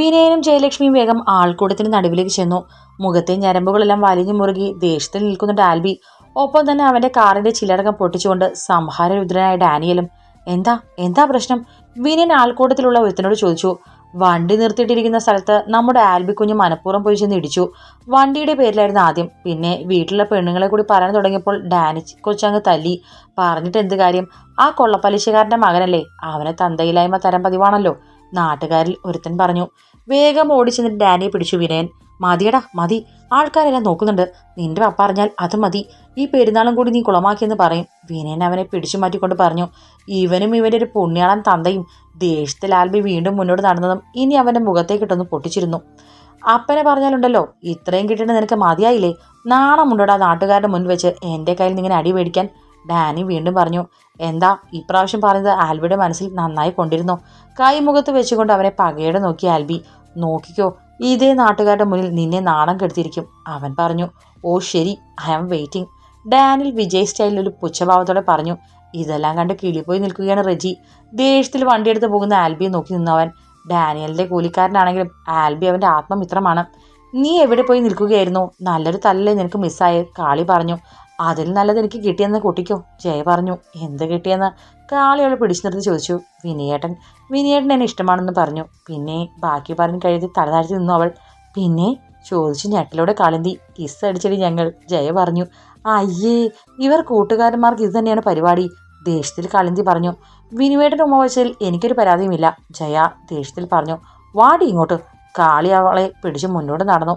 വിനയനും ജയലക്ഷ്മിയും വേഗം ആൾക്കൂട്ടത്തിന് നടുവിലേക്ക് ചെന്നു. മുഖത്തെ ഞരമ്പുകളെല്ലാം വലിഞ്ഞു മുറുകി ദേഷ്യത്തിൽ നിൽക്കുന്ന ഡാൽബി ഒപ്പം തന്നെ അവന്റെ കാറിന്റെ ചിലടകം പൊട്ടിച്ചുകൊണ്ട് സംഹാരരുദ്രനായ ഡാനിയലും എന്താ? എന്താ പ്രശ്നം? വിനയൻ ആൾക്കൂട്ടത്തിലുള്ള ഒരുത്തനോട് ചോദിച്ചു. വണ്ടി നിർത്തിയിട്ടിരിക്കുന്ന സ്ഥലത്ത് നമ്മുടെ ആൽബി കുഞ്ഞ് മനഃപൂർവം പോയി ചെന്ന് ഇടിച്ചു. വണ്ടിയുടെ പേരിലായിരുന്നു ആദ്യം. പിന്നെ വീട്ടിലുള്ള പെണ്ണുങ്ങളെ കൂടി പറയാൻ തുടങ്ങിയപ്പോൾ ഡാനി കൊച്ചങ്ങ് തല്ലി. പറഞ്ഞിട്ട് എന്ത് കാര്യം? ആ കൊള്ളപ്പലിശക്കാരന്റെ മകനല്ലേ? അവനെ തന്തയില്ലായ്മ തരം പതിവാണല്ലോ. നാട്ടുകാരിൽ ഒരുത്തൻ പറഞ്ഞു. വേഗം ഓടിച്ചെന്നിട്ട് ഡാനിയെ പിടിച്ചു വിനയൻ. മതിയടാ മതി. ആൾക്കാരെല്ലാം നോക്കുന്നുണ്ട്. നിന്റെ പപ്പ അറിഞ്ഞാൽ അത് മതി. ഈ പെരുന്നാളും കൂടി നീ കുളമാക്കിയെന്ന് പറയും. വിനയൻ അവനെ പിടിച്ചു മാറ്റിക്കൊണ്ട് പറഞ്ഞു. ഇവനും ഇവന്റെ ഒരു പുണ്യാളൻ തന്തയും ദേഷ്യത്തിൽ ആൽബി വീണ്ടും മുന്നോട്ട് നടന്നതും ഇനി അവന്റെ മുഖത്തേക്കിട്ടൊന്ന് പൊട്ടിച്ചിരുന്നു. അപ്പനെ പറഞ്ഞാലുണ്ടല്ലോ ഇത്രയും കിട്ടിയിട്ട് നിനക്ക് മതിയായില്ലേ? നാണമുണ്ടോടാ നാട്ടുകാരുടെ മുൻപ് വെച്ച് എന്റെ കയ്യിൽ നിന്ന് ഇങ്ങനെ അടി മേടിക്കാൻ? ഡാനി വീണ്ടും പറഞ്ഞു എന്താ? ഇപ്രാവശ്യം പറഞ്ഞത് ആൽബിയുടെ മനസ്സിൽ നന്നായി കൊണ്ടിരുന്നു? കൈ മുഖത്ത് വെച്ചുകൊണ്ട് അവനെ പകയോടെ നോക്കി ആൽബി. നോക്കിക്കോ ഇതേ നാട്ടുകാരുടെ മുന്നിൽ നിന്നെ നാണം കെടുത്തിരിക്കും അവൻ പറഞ്ഞു. ഓ ശരി ഐ ആം വെയിറ്റിംഗ്. ഡാനിൽ വിജയ് സ്റ്റൈലിൽ ഒരു പുച്ഛഭാവത്തോടെ പറഞ്ഞു. ഇതെല്ലാം കണ്ട് കിളിപ്പോയി നിൽക്കുകയാണ് റെജി. ദേഷ്യത്തിൽ വണ്ടിയെടുത്ത് പോകുന്ന ആൽബിയെ നോക്കി നിന്നവൻ. ഡാനിയലിന്റെ കൂലിക്കാരനാണെങ്കിലും ആൽബി അവന്റെ ആത്മമിത്രമാണ്. നീ എവിടെ പോയി നിൽക്കുകയായിരുന്നു? നല്ലൊരു തല്ലേ നിനക്ക് മിസ്സായത് കാളി പറഞ്ഞു. അതിൽ നല്ലത് എനിക്ക് കിട്ടിയെന്ന് കുട്ടിക്കോ ജയ പറഞ്ഞു. എന്ത് കിട്ടിയെന്ന്? കാളി അവളെ പിടിച്ചു നിർത്തി ചോദിച്ചു വിനിയേട്ടൻ വിനിയേട്ടൻ എന്നെ ഇഷ്ടമാണെന്ന് പറഞ്ഞു. പിന്നെ ബാക്കി പറഞ്ഞ് കഴുതി തലതാഴ്ത്തി നിന്നു അവൾ. പിന്നെ ചോദിച്ചു ഞെട്ടലോടെ കാളിന്തി കിസ് അടിച്ചടി ഞങ്ങൾ ജയ പറഞ്ഞു. അയ്യേ ഇവർ കൂട്ടുകാരന്മാർക്ക് ഇത് തന്നെയാണ് പരിപാടി ദേഷ്യത്തിൽ കളിന്തി പറഞ്ഞു. വിനുവേട്ടൻ ഉമ്മ വെച്ചതിൽ എനിക്കൊരു പരാതിയുമില്ല ജയ ദേഷ്യത്തിൽ പറഞ്ഞു. വാടി ഇങ്ങോട്ട് കാളി അവളെ പിടിച്ച് മുന്നോട്ട് നടന്നു.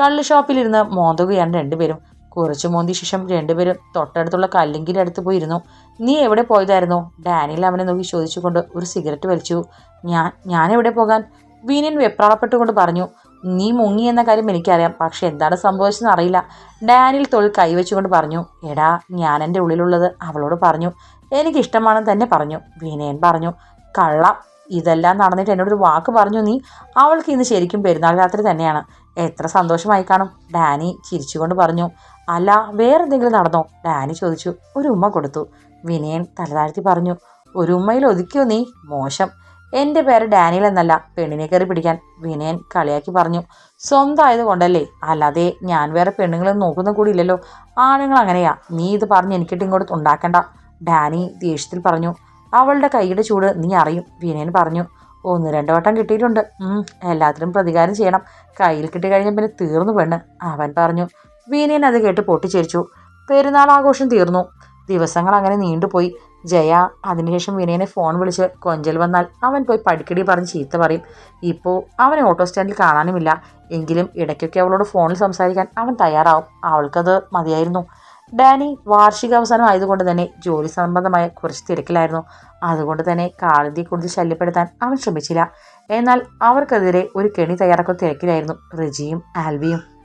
കള്ള് ഷോപ്പിലിരുന്ന് മോന്തുകയാണ് രണ്ടുപേരും. കുറച്ചു മോന്തി ശേഷം രണ്ടുപേരും തൊട്ടടുത്തുള്ള കല്ലിങ്കിന്റെ അടുത്ത് പോയിരുന്നു. നീ എവിടെ പോയതായിരുന്നു? ഡാനിയൽ അവനെ നോക്കി ചോദിച്ചുകൊണ്ട് ഒരു സിഗരറ്റ് വലിച്ചു. ഞാൻ ഞാൻ എവിടെ പോകാൻ? വീനിൻ വെപ്രാളപ്പെട്ടുകൊണ്ട് പറഞ്ഞു. നീ മുങ്ങി എന്ന കാര്യം എനിക്കറിയാം പക്ഷെ എന്താണ് സംഭവിച്ചതെന്ന് അറിയില്ല. ഡാനിൽ തൊഴിൽ കൈവച്ചുകൊണ്ട് പറഞ്ഞു. എടാ ഞാൻ എന്റെ ഉള്ളിലുള്ളത് അവളോട് പറഞ്ഞു. എനിക്കിഷ്ടമാണെന്ന് തന്നെ പറഞ്ഞു വിനയൻ പറഞ്ഞു. കള്ള ഇതെല്ലാം നടന്നിട്ട് എന്നോടൊരു വാക്ക് പറഞ്ഞു നീ. അവൾക്ക് ഇന്ന് ശരിക്കും പെരുന്നാൾ രാത്രി തന്നെയാണ്. എത്ര സന്തോഷമായി കാണും ഡാനി ചിരിച്ചുകൊണ്ട് പറഞ്ഞു. അല്ല വേറെന്തെങ്കിലും നടന്നോ? ഡാനി ചോദിച്ചു. ഒരു ഉമ്മ കൊടുത്തു. വിനയൻ തലതാഴ്ത്തി പറഞ്ഞു. ഒരു ഉമ്മയിൽ ഒതുക്കിയോ നീ? മോശം. എന്റെ പേര് ഡാനിയൽ എന്നല്ല. പെണ്ണിനെ കയറി പിടിക്കാൻ വിനയൻ കളിയാക്കി പറഞ്ഞു. സ്വന്തമായത് കൊണ്ടല്ലേ? അല്ലാതെ ഞാൻ വേറെ പെണ്ണുങ്ങളെ നോക്കുന്ന കൂടി ഇല്ലല്ലോ ആണുങ്ങൾ അങ്ങനെയാ. നീ ഇത് പറഞ്ഞ് എനിക്കിട്ട് ഇങ്ങോട്ട് ഉണ്ടാക്കണ്ട. ഡാനി ദേഷ്യത്തിൽ പറഞ്ഞു. അവളുടെ കൈയുടെ ചൂട് നീ അറിയും വിനയൻ പറഞ്ഞു. ഒന്ന് രണ്ടു വട്ടം കിട്ടിയിട്ടുണ്ട്. എല്ലാത്തിനും പ്രതികാരം ചെയ്യണം. കയ്യിൽ കിട്ടി പിന്നെ തീർന്നു പെണ്ണ്. അവൻ പറഞ്ഞു. വീനയൻ അത് കേട്ട് പൊട്ടിച്ചിരിച്ചു. പെരുന്നാൾ ആഘോഷം തീർന്നു. ദിവസങ്ങൾ അങ്ങനെ നീണ്ടുപോയി. ജയ അതിനുശേഷം വിനയനെ ഫോൺ വിളിച്ച് കൊഞ്ചൽ വന്നാൽ അവൻ പോയി പടിക്കടി പറഞ്ഞ് ചീത്ത പറയും. ഇപ്പോൾ അവനെ ഓട്ടോ സ്റ്റാൻഡിൽ കാണാനുമില്ല. എങ്കിലും ഇടയ്ക്കൊക്കെ അവളോട് ഫോണിൽ സംസാരിക്കാൻ അവൻ തയ്യാറാവും. അവൾക്കത് മതിയായിരുന്നു. ഡാനി വാർഷിക അവസാനം ആയതുകൊണ്ട് തന്നെ ജോലി സംബന്ധമായ കുറച്ച് തിരക്കിലായിരുന്നു. അതുകൊണ്ട് തന്നെ കാളിന്തി കൂടുതൽ ശല്യപ്പെടുത്താൻ അവൻ ശ്രമിച്ചില്ല. എന്നാൽ അവർക്കെതിരെ ഒരു കെണി തയ്യാറാക്കുന്ന തിരക്കിലായിരുന്നു. റിജിയും ആൽവിയും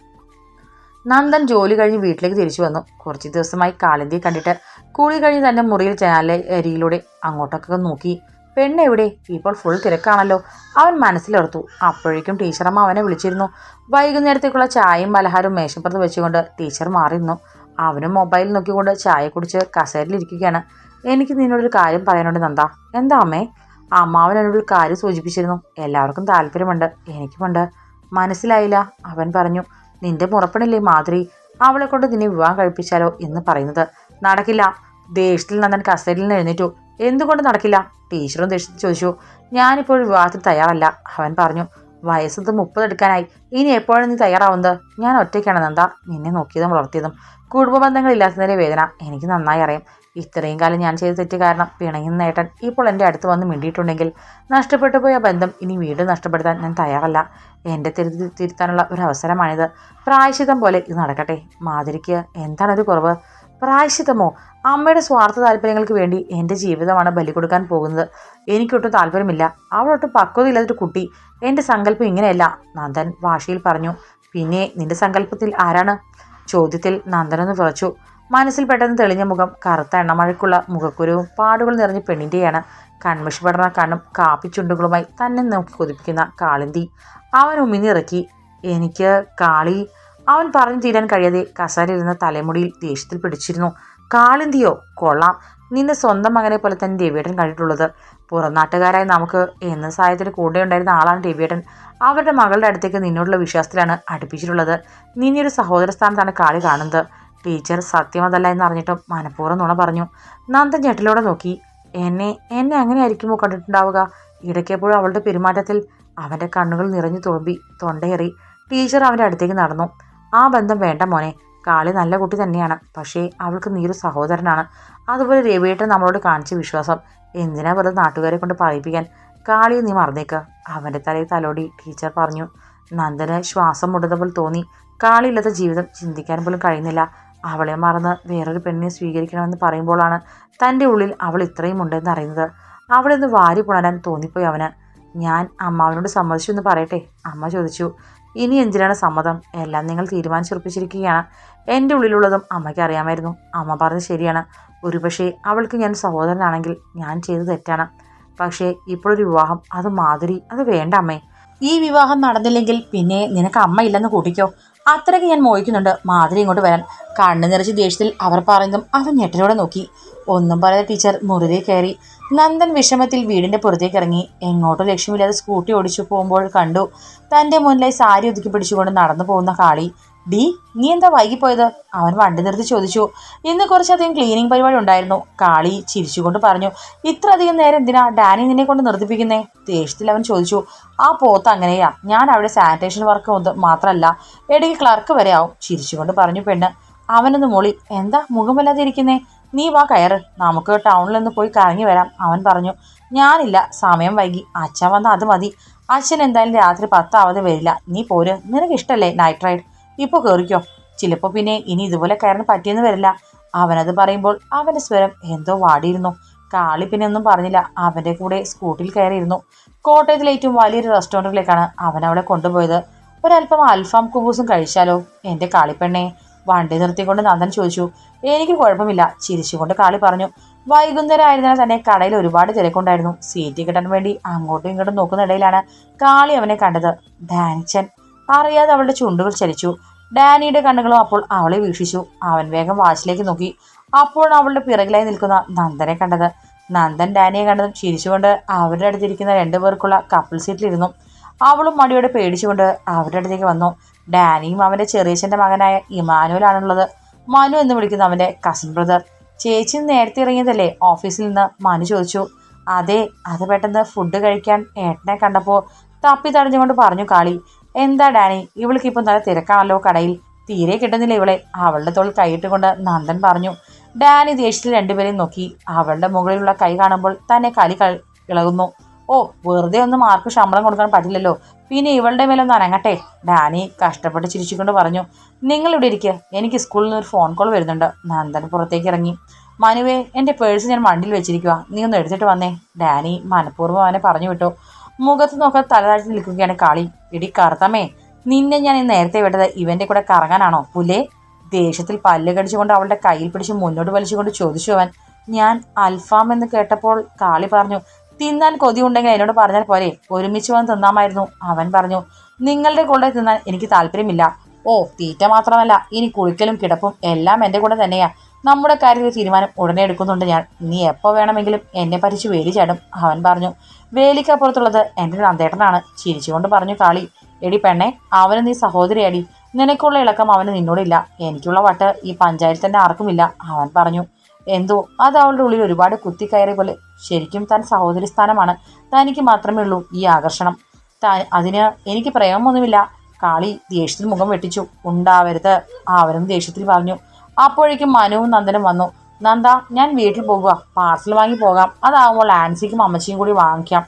നന്ദൻ ജോലി കഴിഞ്ഞ് വീട്ടിലേക്ക് തിരിച്ചു വന്നു. കുറച്ച് ദിവസമായി കാളിന്തിയെ കണ്ടിട്ട് കൂടി കഴിഞ്ഞ് തന്റെ മുറിയിൽ ജനാലെ അരിയിലൂടെ അങ്ങോട്ടൊക്കെ നോക്കി. പെണ്ണ് എവിടെ? ഇപ്പോൾ ഫുൾ തിരക്കാണല്ലോ. അവൻ മനസ്സിലോർത്തു അപ്പോഴേക്കും ടീച്ചറമ്മ അവനെ വിളിച്ചിരുന്നു. വൈകുന്നേരത്തേക്കുള്ള ചായയും പലഹാരവും മേശപ്പുറത്ത് വെച്ചുകൊണ്ട് ടീച്ചർ മാറിയിരുന്നു അവനും മൊബൈൽ നോക്കിക്കൊണ്ട് ചായ കുടിച്ച് കസേരയിലിരിക്കുകയാണ് എനിക്ക് നിന്നോടൊരു കാര്യം പറയാനുണ്ട് നന്ദ. എന്താ അമ്മേ? അമ്മാവൻ എന്നോടൊരു കാര്യം സൂചിപ്പിച്ചിരുന്നു. എല്ലാവർക്കും താല്പര്യമുണ്ട്. എനിക്കുമുണ്ട്. മനസ്സിലായില്ല അവൻ പറഞ്ഞു. നിന്റെ മുറപ്പണില്ലേ മാതിരി അവളെ കൊണ്ട് നിന്നെ വിവാഹം കഴിപ്പിച്ചാലോ? എന്ന് പറയുന്നത്. നടക്കില്ല. ദേഷ്യത്തിൽ നന്ദൻ കസേരയിൽ നിന്ന് എഴുന്നേറ്റു. എന്തുകൊണ്ട് നടക്കില്ല? ടീച്ചറും ദേഷ്യത്തിൽ ചോദിച്ചു. ഞാനിപ്പോൾ വിവാഹത്തിന് തയ്യാറല്ല അവൻ പറഞ്ഞു. വയസ്സത് മുപ്പതെടുക്കാനായി ഇനി എപ്പോഴാണ് നീ തയ്യാറാവുന്നത്? ഞാൻ ഒറ്റയ്ക്കാണ് നന്ദ. നിന്നെ നോക്കിയതും വളർത്തിയതും. കുടുംബ ബന്ധങ്ങളില്ലാത്തതിന്റെ വേദന. എനിക്ക് നന്നായി അറിയാം. ഇത്രയും കാലം ഞാൻ ചെയ്ത തെറ്റ് കാരണം പിണങ്ങുന്ന നേട്ടൻ ഇപ്പോൾ എന്റെ അടുത്ത് വന്ന് മിണ്ടിയിട്ടുണ്ടെങ്കിൽ നഷ്ടപ്പെട്ടു പോയ ബന്ധം ഇനി വീണ്ടും നഷ്ടപ്പെടുത്താൻ ഞാൻ തയ്യാറല്ല. എന്റെ തിരുത്തി തിരുത്താനുള്ള ഒരു അവസരമാണിത്. പ്രായശിതം പോലെ ഇത് നടക്കട്ടെ. മാതിരിക്ക് എന്താണൊരു കുറവ്? പ്രായശിതമോ? അമ്മയുടെ സ്വാർത്ഥ താല്പര്യങ്ങൾക്ക് വേണ്ടി എന്റെ ജീവിതമാണ് ബലി കൊടുക്കാൻ പോകുന്നത്. എനിക്കൊട്ടും താല്പര്യമില്ല. അവളൊട്ടും പക്വതയില്ലാത്തൊരു കുട്ടി. എന്റെ സങ്കല്പം ഇങ്ങനെയല്ല നന്ദൻ വാശിയിൽ പറഞ്ഞു. പിന്നെ നിന്റെ സങ്കല്പത്തിൽ ആരാണ്? ചോദ്യത്തിൽ നന്ദനൊന്ന് വിറച്ചു. മനസ്സിൽ പെട്ടെന്ന് തെളിഞ്ഞ മുഖം കറുത്ത എണ്ണമഴക്കുള്ള മുഖക്കുരുവും പാടുകൾ നിറഞ്ഞ പെണ്ണിന്റെയാണ് കൺമഷി പടർന്ന കണ്ണും കാപ്പിച്ചുണ്ടുകളുമായി തന്നെ നോക്കി കൊതിപ്പിക്കുന്ന കാളിന്തി. അവൻ ഉമ്മിനിറക്കി എനിക്ക് കാളി. അവൻ പറഞ്ഞു തീരാൻ കഴിയാതെ കസാരയിരുന്ന തലമുടിയിൽ ദേഷ്യത്തിൽ പിടിച്ചിരുന്നു. കാളിന്തിയോ കൊള്ളാം. നിന്റെ സ്വന്തം മകനെ പോലെ തന്നെ രവിയേട്ടൻ കണ്ടിട്ടുള്ളത്. പുറംനാട്ടുകാരായി നമുക്ക് എന്ന സഹായത്തിൽ കൂടെ ഉണ്ടായിരുന്ന ആളാണ് രവിയേട്ടൻ. അവരുടെ മകളുടെ അടുത്തേക്ക് നിന്നോടുള്ള വിശ്വാസത്തിലാണ് അടുപ്പിച്ചിട്ടുള്ളത്. നിന്നെ ഒരു സഹോദര സ്ഥാനത്താണ് കാളി കാണുന്നത്. ടീച്ചർ സത്യമതല്ല എന്ന് അറിഞ്ഞിട്ടും മനഃപൂർവം നുണ പറഞ്ഞു. നന്ദൻ ഞെട്ടിലൂടെ നോക്കി. എന്നെ എന്നെ അങ്ങനെ ആയിരിക്കുമോ കണ്ടിട്ടുണ്ടാവുക ഇടയ്ക്കെപ്പോഴും അവളുടെ പെരുമാറ്റത്തിൽ അവന്റെ കണ്ണുകൾ നിറഞ്ഞു തുളുമ്പി തൊണ്ടയേറി ടീച്ചർ അവന്റെ അടുത്തേക്ക് നടന്നു. ആ ബന്ധം വേണ്ട മോനെ. കാളി നല്ല കുട്ടി തന്നെയാണ്. പക്ഷേ അവൾക്ക് നീയൊരു സഹോദരനാണ്. അതുപോലെ രവിയേട്ടൻ നമ്മളോട് കാണിച്ച വിശ്വാസം. എന്തിനാ വെറുതെ നാട്ടുകാരെ കൊണ്ട് പറയിപ്പിക്കാൻ? കാളിയെ നീ മറന്നേക്ക്. അവന്റെ തലയിൽ തലോടി ടീച്ചർ പറഞ്ഞു. നന്ദന് ശ്വാസം മുടുന്നപ്പോൾ തോന്നി. കാളിയില്ലാത്ത ജീവിതം ചിന്തിക്കാൻ പോലും കഴിയുന്നില്ല. അവളെ മറന്ന് വേറൊരു പെണ്ണിനെ സ്വീകരിക്കണമെന്ന് പറയുമ്പോഴാണ് തന്റെ ഉള്ളിൽ അവൾ ഇത്രയും ഉണ്ടെന്ന് അറിയുന്നത്. അവളെ ഒന്ന് വാരി പുണരാൻ തോന്നിപ്പോയി അവന്. ഞാൻ അമ്മാവനോട് സമ്മതിച്ചു എന്ന് പറയട്ടെ അമ്മ ചോദിച്ചു. ഇനി എന്തിനാണ് സമ്മതം? എല്ലാം നിങ്ങൾ തീരുമാനിച്ചുറപ്പിച്ചിരിക്കുകയാണ്. എന്റെ ഉള്ളിലുള്ളതും അമ്മയ്ക്ക് അറിയാമായിരുന്നു. അമ്മ പറഞ്ഞത് ശരിയാണ്. ഒരുപക്ഷെ അവൾക്ക് ഞാൻ സഹോദരനാണെങ്കിൽ ഞാൻ ചെയ്തത് തെറ്റാണ്. പക്ഷേ ഇപ്പോഴൊരു വിവാഹം അത് മാധുരി അത് വേണ്ട അമ്മേ. ഈ വിവാഹം നടന്നില്ലെങ്കിൽ പിന്നെ നിനക്ക് അമ്മ ഇല്ലെന്ന് കൂട്ടിക്കോ. അത്രയ്ക്ക് ഞാൻ മോഹിക്കുന്നുണ്ട്. മാധുരി ഇങ്ങോട്ട് വരാൻ. കണ്ണു നിറച്ച് ദേഷ്യത്തിൽ അവർ പറയുന്നതും അവൻ ഞെട്ടലോടെ നോക്കി. ഒന്നും പറയാതെ ടീച്ചർ മുറിയിൽ കയറി. നന്ദൻ വിഷമത്തിൽ വീടിന്റെ പുറത്തേക്ക് ഇറങ്ങി. എങ്ങോട്ടും ലക്ഷ്യമില്ലാതെ സ്കൂട്ടി ഓടിച്ചു പോകുമ്പോൾ കണ്ടു. തന്റെ മുന്നിലായി സാരി ഒതുക്കി പിടിച്ചുകൊണ്ട് നടന്നു പോകുന്ന കാളി. ഡി നീ എന്താ വൈകിപ്പോയത്? അവൻ വണ്ടി നിർത്തി ചോദിച്ചു. ഇന്ന് കുറച്ചധികം ക്ലീനിങ് പരിപാടി ഉണ്ടായിരുന്നു. കാളി ചിരിച്ചുകൊണ്ട് പറഞ്ഞു ഇത്ര അധികം നേരം എന്തിനാ ഡാനി നിന്നെ കൊണ്ട് നിർത്തിപ്പിക്കുന്നേ? ദേഷ്യത്തിൽ അവൻ ചോദിച്ചു ആ പോത്ത് അങ്ങനെയാ. ഞാൻ അവിടെ സാനിറ്റേഷൻ വർക്ക് മാത്രമല്ല ഇടയ്ക്ക് ക്ലർക്ക് വരെ ആവും ചിരിച്ചുകൊണ്ട് പറഞ്ഞു പെണ്ണ്. അവനൊന്ന് മൊളി എന്താ മുഖമല്ലാതെ ഇരിക്കുന്നേ? നീ വാ കയറ്. നമുക്ക് ടൗണിൽ നിന്ന് പോയി കറങ്ങി വരാം അവൻ പറഞ്ഞു. ഞാനില്ല സമയം വൈകി. അച്ഛൻ വന്നാൽ അത് മതി. അച്ഛൻ എന്തായാലും രാത്രി പത്താവാതെ വരില്ല. നീ പോര്. നിനക്ക് ഇഷ്ടല്ലേ നൈറ്റ് റൈഡ് ഇപ്പോൾ കയറിക്കോ ചിലപ്പോൾ പിന്നെ ഇനി ഇതുപോലെ കയറാൻ പറ്റിയെന്ന് വരില്ല. അവനത് പറയുമ്പോൾ അവന്റെ സ്വരം എന്തോ വാടിയിരുന്നു. കാളി പിന്നെ ഒന്നും പറഞ്ഞില്ല. അവന്റെ കൂടെ സ്കൂട്ടിൽ കയറിയിരുന്നു. കോട്ടയത്തിലെ ഏറ്റവും വലിയൊരു റെസ്റ്റോറന്റിലേക്കാണ് അവൻ അവളെ കൊണ്ടുപോയത്. ഒരല്പം അൽഫാം കുബൂസും കഴിച്ചാലോ? എന്റെ കാളിപ്പെണ്ണെ. വണ്ടി നിർത്തിക്കൊണ്ട് നന്ദൻ ചോദിച്ചു. എനിക്ക് കുഴപ്പമില്ല. ചിരിച്ചുകൊണ്ട് കാളി പറഞ്ഞു. വൈകുന്നേരം ആയിരുന്നാൽ തന്നെ കടയിൽ ഒരുപാട് തിരക്കുണ്ടായിരുന്നു. സീറ്റ് കിട്ടാൻ വേണ്ടി അങ്ങോട്ടും ഇങ്ങോട്ടും നോക്കുന്നിടയിലാണ് കാളി അവനെ കണ്ടത്. ഡാനിച്ചൻ അറിയാതെ അവളുടെ ചുണ്ടുകൾ ചലിച്ചു ഡാനിയുടെ കണ്ണുകളും അപ്പോൾ അവളെ വീക്ഷിച്ചു. അവൻ വേഗം വാച്ചിലേക്ക് നോക്കി. അപ്പോൾ അവളുടെ പിറകിലായി നിൽക്കുന്ന നന്ദനെ കണ്ടത്. നന്ദൻ ഡാനിയെ കണ്ടതും ചിരിച്ചുകൊണ്ട് അവരുടെ അടുത്തിരിക്കുന്ന രണ്ടുപേർക്കുള്ള കപ്പിൾ സീറ്റിലിരുന്നു അവളും മടിയോടെ പേടിച്ചുകൊണ്ട് അവരുടെ അടുത്തേക്ക് വന്നു. ഡാനിയും അവന്റെ ചെറിയച്ഛന്റെ മകനായ ഇമാനുവലാണുള്ളത് മനു എന്ന് വിളിക്കുന്ന അവന്റെ കസിൻ ബ്രദർ ചേച്ചി നേരത്തെ ഇറങ്ങിയതല്ലേ? ഓഫീസിൽ നിന്ന് മനു ചോദിച്ചു. അതെ അത് പെട്ടെന്ന് ഫുഡ് കഴിക്കാൻ ഏട്ടനെ കണ്ടപ്പോൾ തപ്പി തടഞ്ഞുകൊണ്ട് പറഞ്ഞു കാളി എന്താ ഡാനി? ഇവൾക്ക് ഇപ്പം നല്ല തിരക്കാണല്ലോ കടയിൽ. തീരെ കിട്ടുന്നില്ല ഇവളെ. അവളുടെ തോൾ കൈയിട്ടുകൊണ്ട് നന്ദൻ പറഞ്ഞു. ഡാനി ദേഷ്യത്തിൽ രണ്ടുപേരെയും നോക്കി. അവളുടെ മുകളിലുള്ള കൈ കാണുമ്പോൾ തന്നെ കലി ഇളകുന്നു. ഓ വെറുതെ ഒന്നും ആർക്കും ശമ്പളം കൊടുക്കാൻ പറ്റില്ലല്ലോ. പിന്നെ ഇവളുടെ മേലൊന്ന് അനങ്ങട്ടെ. ഡാനി കഷ്ടപ്പെട്ട് ചിരിച്ചുകൊണ്ട് പറഞ്ഞു. നിങ്ങൾ ഇവിടെ ഇരിക്കുക എനിക്ക് സ്കൂളിൽ നിന്ന് ഒരു ഫോൺ കോൾ വരുന്നുണ്ട്. നന്ദൻ പുറത്തേക്ക് ഇറങ്ങി. മനുവേ എന്റെ പേഴ്സ് ഞാൻ വണ്ടിയിൽ വെച്ചിരിക്കുക നീ ഒന്ന് എടുത്തിട്ട് വന്നേ. ഡാനി മനഃപൂർവം അവനെ പറഞ്ഞു വിട്ടു. മുഖത്ത് നോക്കാൻ തലതാഴ്ത്തി നിൽക്കുകയാണ് കാളി. ഇടി കറുത്തമ്മേ നിന്നെ ഞാൻ നേരത്തെ വിട്ടത് ഇവന്റെ കൂടെ കറങ്ങാനാണോ? പുലേ ദേഷ്യത്തിൽ പല്ല് കടിച്ചുകൊണ്ട് അവളുടെ കയ്യിൽ പിടിച്ച് മുന്നോട്ട് വലിച്ചുകൊണ്ട് ചോദിച്ചു അവൻ. ഞാൻ അൽഫാം എന്ന് കേട്ടപ്പോൾ കാളി പറഞ്ഞു തിന്നാൻ കൊതിയുണ്ടെങ്കിൽ എന്നോട് പറഞ്ഞാൽ പോരെ. ഒരുമിച്ച് വന്ന് തിന്നാമായിരുന്നു. അവൻ പറഞ്ഞു നിങ്ങളുടെ കൂടെ തിന്നാൻ എനിക്ക് താല്പര്യമില്ല. ഓ തീറ്റ മാത്രമല്ല. ഇനി കുളിക്കലും കിടപ്പും എല്ലാം എന്റെ കൂടെ തന്നെയാ. നമ്മുടെ കാര്യത്തിൽ തീരുമാനം ഉടനെ എടുക്കുന്നുണ്ട് ഞാൻ. നീ എപ്പോൾ വേണമെങ്കിലും എന്നെ പരിച്ച് വേലി ചാടും അവൻ പറഞ്ഞു. വേലിക്കപ്പുറത്തുള്ളത് എന്റെ നന്ദേട്ടനാണ് ചിരിച്ചുകൊണ്ട് പറഞ്ഞു കാളി. എടി പെണ്ണെ അവന് നീ സഹോദരിയടി. നിനക്കുള്ള ഇളക്കം അവന് നിന്നോടില്ല. എനിക്കുള്ള വട്ട് ഈ പഞ്ചായത്തിൽ തന്നെ ആർക്കുമില്ല അവൻ പറഞ്ഞു. എന്തോ അത് അവളുടെ ഉള്ളിൽ ഒരുപാട് കുത്തിക്കയറിയ പോലെ. ശരിക്കും താൻ സഹോദരി സ്ഥാനമാണ്. തനിക്ക് മാത്രമേ ഉള്ളൂ ഈ ആകർഷണം. താൻ അതിന് എനിക്ക് പ്രേമമൊന്നുമില്ല. കാളി ദേഷ്യത്തിൽ മുഖം വെട്ടിച്ചു. ഉണ്ടാവരുത് അവനും ദേഷ്യത്തിൽ പറഞ്ഞു. അപ്പോഴേക്കും മനുവും നന്ദനും വന്നു. നന്ദ ഞാൻ വീട്ടിൽ പോകുക പാർസൽ വാങ്ങി പോകാം. അതാവുമ്പോൾ ആൻസിക്കും അമ്മച്ചിയും കൂടി വാങ്ങിക്കാം.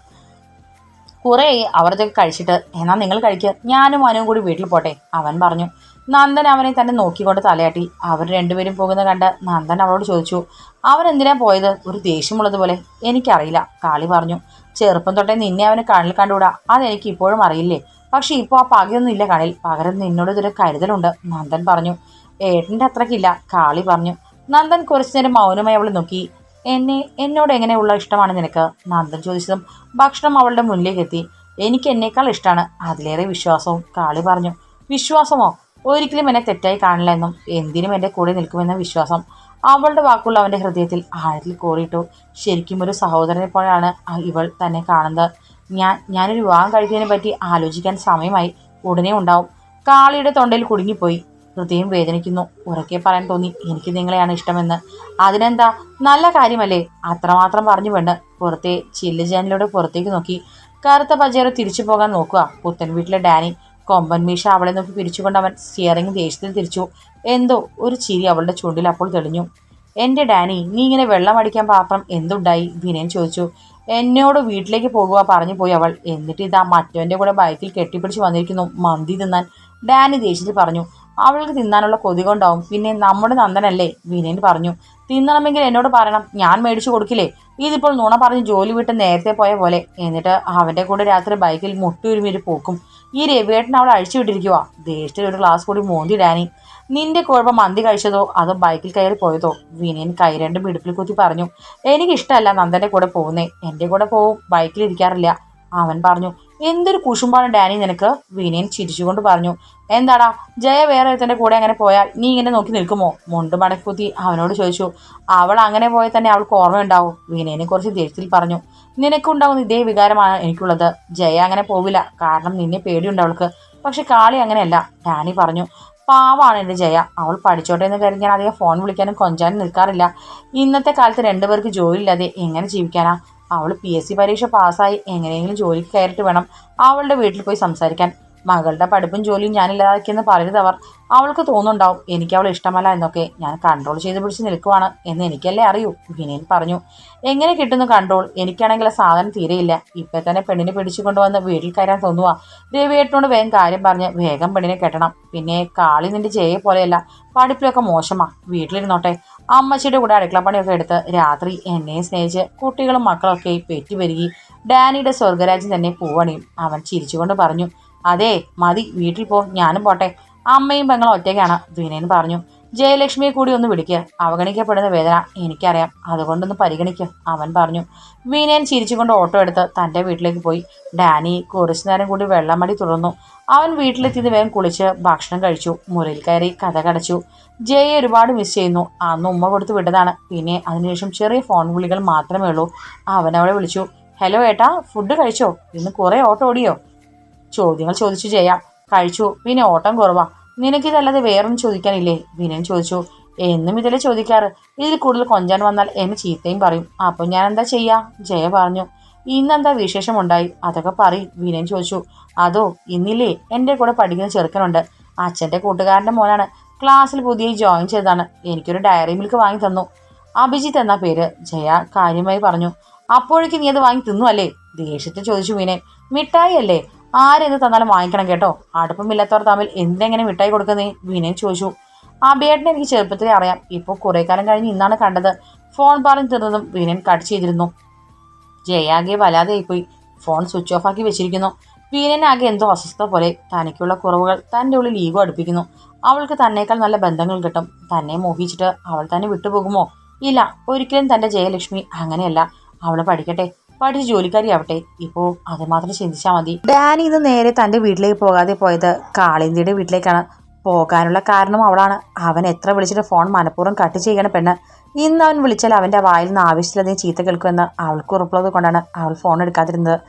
കുറേ അവരതൊക്കെ കഴിച്ചിട്ട് എന്നാൽ നിങ്ങൾ കഴിക്കുക ഞാനും മനുവും കൂടി വീട്ടിൽ പോട്ടെ അവൻ പറഞ്ഞു. നന്ദൻ അവനെ തന്നെ നോക്കിക്കൊണ്ട് തലയാട്ടി. അവർ രണ്ടുപേരും പോകുന്ന കണ്ട് നന്ദൻ അവളോട് ചോദിച്ചു അവൻ എന്തിനാ പോയത്? ഒരു ദേഷ്യമുള്ളതുപോലെ എനിക്കറിയില്ല കാളി പറഞ്ഞു. ചെറുപ്പം തൊട്ടേ നിന്നെ അവന് കണ്ണിൽ കണ്ടുകൂടാ. അതെനിക്ക് ഇപ്പോഴും അറിയില്ലേ. പക്ഷേ ഇപ്പോൾ ആ പകയൊന്നും ഇല്ല കണ്ണിൽ. പകരം നിന്നോട് ഇതൊരു കരുതലുണ്ട് നന്ദൻ പറഞ്ഞു. ഏട്ടന്റെ അത്രക്കില്ല. കാളി പറഞ്ഞു. നന്ദൻ കുറച്ചു നേരം മൗനമായി അവളെ നോക്കി. എന്നെ എന്നോട് എങ്ങനെയുള്ള ഇഷ്ടമാണ് നിനക്ക്? നന്ദൻ ചോദിച്ചതും ഭക്ഷണം അവളുടെ മുന്നിലേക്ക് എത്തി. എനിക്ക് എന്നേക്കാൾ ഇഷ്ടമാണ് അതിലേറെ വിശ്വാസവും കാളി പറഞ്ഞു. വിശ്വാസമോ? ഒരിക്കലും എന്നെ തെറ്റായി കാണില്ല എന്നും എന്തിനും എന്റെ കൂടെ നിൽക്കുമെന്ന വിശ്വാസം അവളുടെ വാക്കുകൾ അവന്റെ ഹൃദയത്തിൽ ആഴത്തിൽ കോറിയിട്ടു. ശരിക്കും ഒരു സഹോദരനെ പോലെയാണ് ഇവൾ തന്നെ കാണുന്നത്. ഞാൻ ഞാനൊരു വിവാഹം കഴിക്കുന്നതിനെ പറ്റി ആലോചിക്കാൻ സമയമായി. ഉടനെ ഉണ്ടാവും. കാളിയുടെ തൊണ്ടയിൽ കുടുങ്ങിപ്പോയി. ഹൃദയം വേദനിക്കുന്നു. ഉറക്കെ പറയാൻ തോന്നി. എനിക്ക് നിങ്ങളെയാണ് ഇഷ്ടമെന്ന്. അതിനെന്താ? നല്ല കാര്യമല്ലേ? അത്രമാത്രം പറഞ്ഞു വേണ്ട പുറത്തെ ചില്ല് ജാനിലൂടെ പുറത്തേക്ക് നോക്കി. കറുത്ത പജേറ തിരിച്ചു പോകാൻ നോക്കുക. പുത്തൻ വീട്ടിലെ ഡാനി കൊമ്പൻ മീശ അവളെ നോക്കി പിരിച്ചുകൊണ്ട് അവൻ സ്റ്റിയറിംഗ് ദേഷ്യത്തിൽ തിരിച്ചു. എന്തോ? ഒരു ചിരി അവളുടെ ചുണ്ടിൽ അപ്പോൾ തെളിഞ്ഞു. എന്റെ ഡാനി നീ ഇങ്ങനെ വെള്ളം അടിക്കാൻ പാത്രം എന്തുണ്ടായി? വിനയൻ ചോദിച്ചു. എന്നോട് വീട്ടിലേക്ക് പോകുക പറഞ്ഞു പോയി അവൾ. എന്നിട്ട് ഇതാ മറ്റവന്റെ കൂടെ ബൈക്കിൽ കെട്ടിപ്പിടിച്ച് വന്നിരിക്കുന്നു. മന്തി തിന്നാൻ. ഡാനി ദേഷ്യത്തിൽ പറഞ്ഞു. അവൾക്ക് തിന്നാനുള്ള കൊതി കൊണ്ടാവും. പിന്നെ നമ്മുടെ നന്ദനല്ലേ? വിനയൻ പറഞ്ഞു. തിന്നണമെങ്കിൽ എന്നോട് പറയണം. ഞാൻ മേടിച്ചു കൊടുക്കില്ലേ? ഇതിപ്പോൾ നുണ പറഞ്ഞ് ജോലി വിട്ട് നേരത്തെ പോയ പോലെ. എന്നിട്ട് അവന്റെ കൂടെ രാത്രി ബൈക്കിൽ മുട്ടുരുമിരി പോക്കും. ഈ രവിയേട്ടൻ അവളെ അഴിച്ചു വിട്ടിരിക്കുക ദേഷ്യത്തിൽ ഒരു ഗ്ലാസ് കൂടി മോന്തി ഡാനി നിന്റെ കുഴപ്പം മന്തി കഴിച്ചതോ? അതോ ബൈക്കിൽ കയറി പോയതോ? വിനയൻ കൈ രണ്ടും ഇടുപ്പിൽ കുത്തി പറഞ്ഞു. എനിക്കിഷ്ടമല്ല നന്ദന്റെ കൂടെ പോകുന്നേ. എന്റെ കൂടെ പോവും. ബൈക്കിൽ ഇരിക്കാറില്ല. അവൻ പറഞ്ഞു. എന്തൊരു കുശുമ്പാണ് ഡാനി നിനക്ക്? വിനയൻ ചിരിച്ചുകൊണ്ട് പറഞ്ഞു. എന്താടാ ജയ വേറെ ഒരുത്തന്റെ കൂടെ അങ്ങനെ പോയാൽ നീ ഇങ്ങനെ നോക്കി നിൽക്കുമോ? മുണ്ട് മടക്കുത്തി അവനോട് ചോദിച്ചു. അവൾ അങ്ങനെ പോയാൽ തന്നെ അവൾക്ക് ഓർമ്മയുണ്ടാവും വിനയനെ കുറിച്ച് ദേഷ്യത്തിൽ പറഞ്ഞു. നിനക്കുണ്ടാവുന്ന ഇതേ വികാരമാണ് എനിക്കുള്ളത്. ജയ അങ്ങനെ പോവില്ല കാരണം നിന്നെ പേടിയുണ്ട് അവൾക്ക്. പക്ഷെ കാളി അങ്ങനെയല്ല ഡാനി പറഞ്ഞു. പാവാണ് എന്റെ ജയ അവൾ പഠിച്ചോട്ടെ എന്ന് കരുതി ഞാൻ അധികം ഫോൺ വിളിക്കാനും കൊഞ്ചാനും നിൽക്കാറില്ല. ഇന്നത്തെ കാലത്ത് രണ്ടുപേർക്ക് ജോലിയില്ലാതെ എങ്ങനെ ജീവിക്കാനാ? അവൾ പി എസ് സി പരീക്ഷ പാസ്സായി എങ്ങനെയെങ്കിലും ജോലിക്ക് കയറിയിട്ട് വേണം അവളുടെ വീട്ടിൽ പോയി സംസാരിക്കാൻ. മകളുടെ പഠിപ്പും ജോലിയും ഞാനില്ലാതാക്കിയെന്ന് പറയരുത് അവർ. അവൾക്ക് തോന്നുന്നുണ്ടാവും എനിക്ക് അവൾ ഇഷ്ടമല്ല എന്നൊക്കെ. ഞാൻ കൺട്രോൾ ചെയ്ത് പിടിച്ച് നിൽക്കുവാണ് എന്ന് എനിക്കല്ലേ അറിയൂ വിനയൻ പറഞ്ഞു. എങ്ങനെ കിട്ടുന്നു കൺട്രോൾ എനിക്കാണെങ്കിൽ ആ സാധനം തീരെയില്ല. ഇപ്പം തന്നെ പെണ്ണിനെ പിടിച്ചു കൊണ്ടുവന്ന് വീട്ടിൽ കയറാൻ തോന്നുക രവിയേട്ടനോട് വേഗം കാര്യം പറഞ്ഞ് വേഗം പെണ്ണിനെ കെട്ടണം. പിന്നെ കാളി നിന്റെ ജയെ പോലെയല്ല പഠിപ്പിലൊക്കെ മോശമാ. വീട്ടിലിരുന്നോട്ടെ. അമ്മച്ചിയുടെ കൂടെ അടുക്കളപ്പണിയൊക്കെ എടുത്ത് രാത്രി എന്നെ സ്നേഹിച്ച് കുട്ടികളും മക്കളൊക്കെ പെറ്റി വരികി ഡാനിയുടെ സ്വർഗരാജ്യം തന്നെ പൂവണിയും അവൻ ചിരിച്ചുകൊണ്ട് പറഞ്ഞു അതെ മതി വീട്ടിൽ പോ ഞാനും പോട്ടെ. അമ്മയും പെങ്ങളും ഒറ്റയ്ക്കാണ് വിനയൻ പറഞ്ഞു. ജയലക്ഷ്മിയെ കൂടി ഒന്ന് വിളിക്കുക അവഗണിക്കപ്പെടുന്ന വേദന എനിക്കറിയാം. അതുകൊണ്ടൊന്ന് പരിഗണിക്കുക അവൻ പറഞ്ഞു. വിനയൻ ചിരിച്ചുകൊണ്ട് ഓട്ടോ എടുത്ത് തന്റെ വീട്ടിലേക്ക് പോയി. ഡാനി കുറച്ചു നേരം കൂടി വെള്ളമടി തുടർന്നു. അവൻ വീട്ടിലെത്തിയത് വേഗം കുളിച്ച് ഭക്ഷണം കഴിച്ചു. മുറിയിൽ കയറി കഥ കടച്ചു. ജയെ ഒരുപാട് മിസ് ചെയ്യുന്നു. അന്ന് ഉമ്മ കൊടുത്ത് വിട്ടതാണ്. പിന്നെ അതിനുശേഷം ചെറിയ ഫോൺ വിളികൾ മാത്രമേ ഉള്ളൂ. അവൻ വിളിച്ചു. ഹലോ ഏട്ടാ ഫുഡ് കഴിച്ചോ? ഇന്ന് കുറേ ഓട്ടോ ഓടിയോ? ചോദ്യങ്ങൾ ചോദിച്ചു ചെയ്യാം. കഴിച്ചു. പിന്നെ ഓട്ടം കുറവാ. നിനക്കിതല്ലാതെ വേറൊന്നും ചോദിക്കാനില്ലേ? വിനയൻ ചോദിച്ചു. എന്നും ഇതിലെ ചോദിക്കാറ്. ഇതിൽ കൂടുതൽ കൊഞ്ചാൻ വന്നാൽ എന്നെ ചീത്തയും പറയും. അപ്പം ഞാൻ എന്താ ചെയ്യാ? ജയ പറഞ്ഞു. ഇന്നെന്താ വിശേഷമുണ്ടായി? അതൊക്കെ പറയും വിനയൻ ചോദിച്ചു. അതോ ഇന്നില്ലേ? എന്റെ കൂടെ പഠിക്കുന്ന ചെറുക്കനുണ്ട്. അച്ഛന്റെ കൂട്ടുകാരന്റെ മോനാണ്. ക്ലാസ്സിൽ പുതിയ ജോയിൻ ചെയ്തതാണ്. എനിക്കൊരു ഡയറി മിൽക്ക് വാങ്ങി തന്നു. അഭിജിത്ത് എന്ന പേര്. ജയ കാര്യമായി പറഞ്ഞു. അപ്പോഴേക്ക് നീ അത് വാങ്ങി തിന്നു അല്ലേ ദേഷ്യത്തിൽ ചോദിച്ചു വിനയൻ. മിഠായി അല്ലേ? ആരെന്ത് തന്നാലും വാങ്ങിക്കണം കേട്ടോ. അടുപ്പമില്ലാത്തവർ തമ്മിൽ എന്തെങ്ങനെ മിഠായി കൊടുക്കുന്നേ? വിനയൻ ചോദിച്ചു. ആ അഭിയേട്ടനെ എനിക്ക് ചെറുപ്പത്തിലേ അറിയാം. ഇപ്പോൾ കുറേ കാലം കഴിഞ്ഞ് ഇന്നാണ് കണ്ടത്. ഫോൺ പറഞ്ഞു തീർന്നതും വിനയൻ കട്ട് ചെയ്തിരുന്നു. ജയാകെ വല്ലാതെയായിപ്പോയി. ഫോൺ സ്വിച്ച് ഓഫ് ആക്കി വെച്ചിരിക്കുന്നു. വീനനാകെ എന്തോ അസ്വസ്ഥ പോലെ. തനിക്കുള്ള കുറവുകൾ തന്റെ ഉള്ളിൽ ലീഗോ അടുപ്പിക്കുന്നു. അവൾക്ക് തന്നേക്കാൾ നല്ല ബന്ധങ്ങൾ കിട്ടും. തന്നെ മോഹിച്ചിട്ട് അവൾ തന്നെ വിട്ടുപോകുമോ? ഇല്ല ഒരിക്കലും തന്റെ ജയലക്ഷ്മി അങ്ങനെയല്ല. അവൾ പഠിക്കട്ടെ. പഠിച്ച് ജോലിക്കാരിയാവട്ടെ. ഇപ്പോൾ അത് മാത്രം ചിന്തിച്ചാൽ മതി. ഡാനി ഇന്ന് നേരെ തന്റെ വീട്ടിലേക്ക് പോകാതെ പോയത് കാളിന്തിയുടെ വീട്ടിലേക്കാണ്. പോകാനുള്ള കാരണം അവളാണ്. അവൻ എത്ര വിളിച്ചിട്ട് ഫോൺ മനഃപൂർവം കട്ട് ചെയ്യണ പെണ്ണ്. ഇന്ന് അവൻ വിളിച്ചാൽ അവന്റെ വായിൽ നിന്ന് ആവശ്യമില്ലാതെ ചീത്ത കേൾക്കുമെന്ന് അവൾക്ക് ഉറപ്പുള്ളത് കൊണ്ടാണ് അവൾ ഫോൺ എടുക്കാതിരുന്നത്.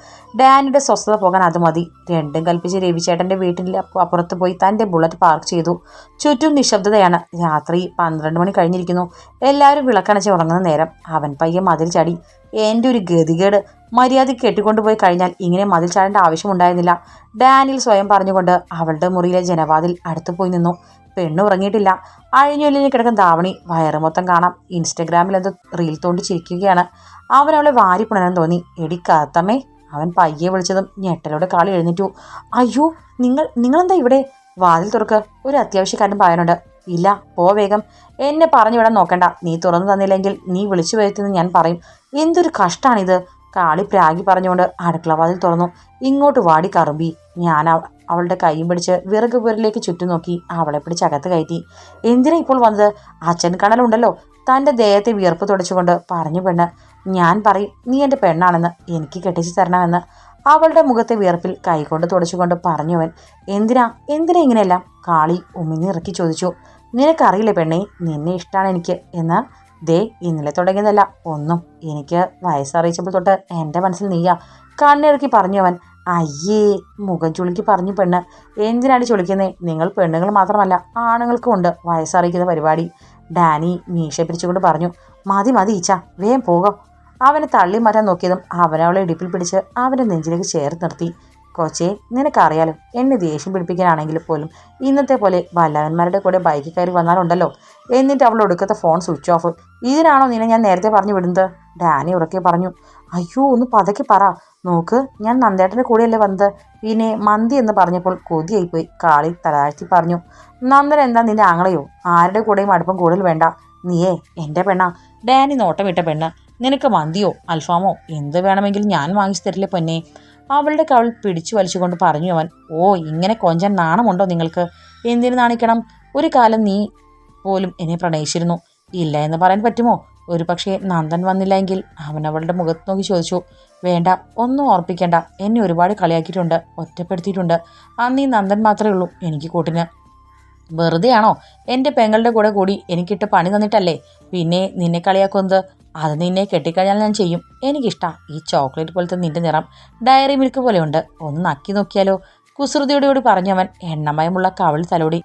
ഡാനിയുടെ സ്വസ്ഥത പോകാൻ അത് മതി. രണ്ടും കൽപ്പിച്ച് രവിചേട്ടന്റെ വീട്ടിൽ അപ്പുറത്ത് പോയി തന്റെ ബുള്ളറ്റ് പാർക്ക് ചെയ്തു. ചുറ്റും നിശബ്ദതയാണ്. രാത്രി പന്ത്രണ്ട് മണി കഴിഞ്ഞിരിക്കുന്നു. എല്ലാവരും വിളക്കണച്ച് ഉറങ്ങുന്ന നേരം. അവൻ പയ്യെ മതിൽ ചാടി. എന്റെ ഒരു ഗതികേട്. മര്യാദ കെട്ടിക്കൊണ്ടുപോയി കഴിഞ്ഞാൽ ഇങ്ങനെ മതിൽ ചാടേണ്ട ആവശ്യമുണ്ടായിരുന്നില്ല ഡാനിൽ സ്വയം പറഞ്ഞുകൊണ്ട് അവളുടെ മുറിയിലെ ജനവാതിൽ അടുത്തു പോയി നിന്നു. പെണ്ണ് ഉറങ്ങിയിട്ടില്ല. അഴിഞ്ഞൊല്ലിന് കിടക്കുന്ന ധാവണി വയറ് മൊത്തം കാണാം. ഇൻസ്റ്റഗ്രാമിൽ അത് റീൽ തോണ്ടി ചിരിക്കുകയാണ് അവൻ അവളെ വാരി പുണരാൻ തോന്നി. എടി കാത്തമ്മേ അവൻ പയ്യെ വിളിച്ചതും ഞെട്ടലോടെ കാളി എഴുന്നേറ്റു. അയ്യോ നിങ്ങൾ നിങ്ങളെന്താ ഇവിടെ? വാതിൽ തുറക്ക്. ഒരു അത്യാവശ്യക്കാരൻ പറയാനുണ്ട് ഇല്ല പോ വേഗം. എന്നെ പറഞ്ഞു വിടാൻ നോക്കണ്ട. നീ തുറന്നു തന്നില്ലെങ്കിൽ നീ വിളിച്ചു വരുത്തുന്ന ഞാൻ പറയും. എന്തൊരു കഷ്ടാണിത്. കാളി പ്രാഗി പറഞ്ഞുകൊണ്ട് അടുക്കളവാതിൽ തുറന്നു. ഇങ്ങോട്ട് വാടി കറുമ്പി. ഞാൻ അവളുടെ കൈയും പിടിച്ച് വിറക് പുരലേക്ക് ചുറ്റും നോക്കി അവളെ പിടിച്ച് അകത്ത് കയറ്റി. എന്തിനാ ഇപ്പോൾ വന്നത്? അച്ഛൻ കണലുണ്ടല്ലോ. തന്റെ ദേഹത്തെ വിയർപ്പ് തുടച്ചുകൊണ്ട് പറഞ്ഞു പെണ്ണ് ഞാൻ പറയും നീ എന്റെ പെണ്ണാണെന്ന്. എനിക്ക് കെട്ടിച്ചു തരണമെന്ന്. അവളുടെ മുഖത്തെ വിയർപ്പിൽ കൈകൊണ്ട് തുടച്ചുകൊണ്ട് പറഞ്ഞവൻ എന്തിനാ? എന്തിനാ ഇങ്ങനെയെല്ലാം? കാളി ഉമിനിറക്കി ചോദിച്ചു നിനക്കറിയില്ല പെണ്ണേ നിന്നെ ഇഷ്ടമാണ് എനിക്ക് എന്ന്. ദേ ഇന്നലെ തുടങ്ങിയതല്ല. ഒന്നും എനിക്ക് വയസ്സറിയിച്ചപ്പോൾ തൊട്ട് എന്റെ മനസ്സിൽ നീയാ. കണ്ണിറക്കി പറഞ്ഞു അവൻ അയ്യേ മുഖം ചുളുക്കി പറഞ്ഞു പെണ്ണ്. എന്തിനാണ് ചുളിക്കുന്നേ? നിങ്ങൾ പെണ്ണുങ്ങൾ മാത്രമല്ല ആണുങ്ങൾക്കും ഉണ്ട് വയസ്സറിയിക്കുന്ന പരിപാടി. ഡാനി മീശ പിരിച്ചുകൊണ്ട് പറഞ്ഞു മതി മതി ഈച്ച വേം പോകാം. അവനെ തള്ളി മാറ്റാൻ നോക്കിയതും അവനവളെ ഇടുപ്പിൽ പിടിച്ച് അവന്റെ നെഞ്ചിലേക്ക് ചേർത്ത് നിർത്തി. കൊച്ചേ നിനക്കറിയാലോ എന്നെ ദേഷ്യം പിടിപ്പിക്കാനാണെങ്കിൽ പോലും ഇന്നത്തെ പോലെ വല്ലവന്മാരുടെ കൂടെ ബൈക്കിൽ കയറി വന്നാലുണ്ടല്ലോ. എന്നിട്ട് അവൾ ഒടുക്കത്തെ ഫോൺ സ്വിച്ച് ഓഫ്. ഇതിനാണോ നിന്നെ ഞാൻ നേരത്തെ പറഞ്ഞു വിടുന്നത്? ഡാനി ഉറക്കെ പറഞ്ഞു അയ്യോ ഒന്ന് പതക്കി പറ. നോക്ക് ഞാൻ നന്ദേട്ടന്റെ കൂടെയല്ലേ വന്നത്? പിന്നെ മന്തി എന്ന് പറഞ്ഞപ്പോൾ കൊതിയായിപ്പോയി. കാളി തലാഴ്ത്തി പറഞ്ഞു നന്ദൻ എന്താ നിന്റെ ആങ്ങളയോ? ആരുടെ കൂടെയും അടുപ്പം കൂടുതൽ വേണ്ട. നീയേ എന്റെ പെണ്ണാ. ഡാനി നോട്ടമിട്ട പെണ്ണ്. നിനക്ക് മന്തിയോ അൽഫാമോ എന്ത് വേണമെങ്കിലും ഞാൻ വാങ്ങിച്ചു തരില്ലേ പൊന്നെ? അവളുടെ കവൾ പിടിച്ചു വലിച്ചുകൊണ്ട് പറഞ്ഞു അവൻ ഓ ഇങ്ങനെ കൊഞ്ചൻ നാണമുണ്ടോ നിങ്ങൾക്ക്? എന്തിനു നാണിക്കണം? ഒരു കാലം നീ പോലും എന്നെ പ്രണയിച്ചിരുന്നു. ഇല്ല എന്ന് പറയാൻ പറ്റുമോ? ഒരു പക്ഷേ നന്ദൻ വന്നില്ലെങ്കിൽ അവൻ അവളുടെ മുഖത്ത് നോക്കി ചോദിച്ചു വേണ്ട ഒന്നും ഓർപ്പിക്കേണ്ട. എന്നെ ഒരുപാട് കളിയാക്കിയിട്ടുണ്ട് ഒറ്റപ്പെടുത്തിയിട്ടുണ്ട്. അന്ന് ഈ നന്ദൻ മാത്രമേ ഉള്ളൂ എനിക്ക് കൂട്ടിന്. വെറുതെയാണോ? എന്റെ പെങ്ങളുടെ കൂടെ കൂടി എനിക്കിട്ട് പണി തന്നിട്ടല്ലേ? പിന്നെ നിന്നെ കളിയാക്കുന്നത്? അത് നിന്നെ കെട്ടിക്കഴിഞ്ഞാൽ ഞാൻ ചെയ്യും. എനിക്കിഷ്ടാ ഈ ചോക്ലേറ്റ് പോലത്തെ നിന്റെ നിറം. ഡയറി മിൽക്ക് പോലെയുണ്ട്. ഒന്ന് നക്കി നോക്കിയാലോ? കുസൃതിയോടുകൂടി പറഞ്ഞവൻ എണ്ണമയമുള്ള കവൾ തലോടി.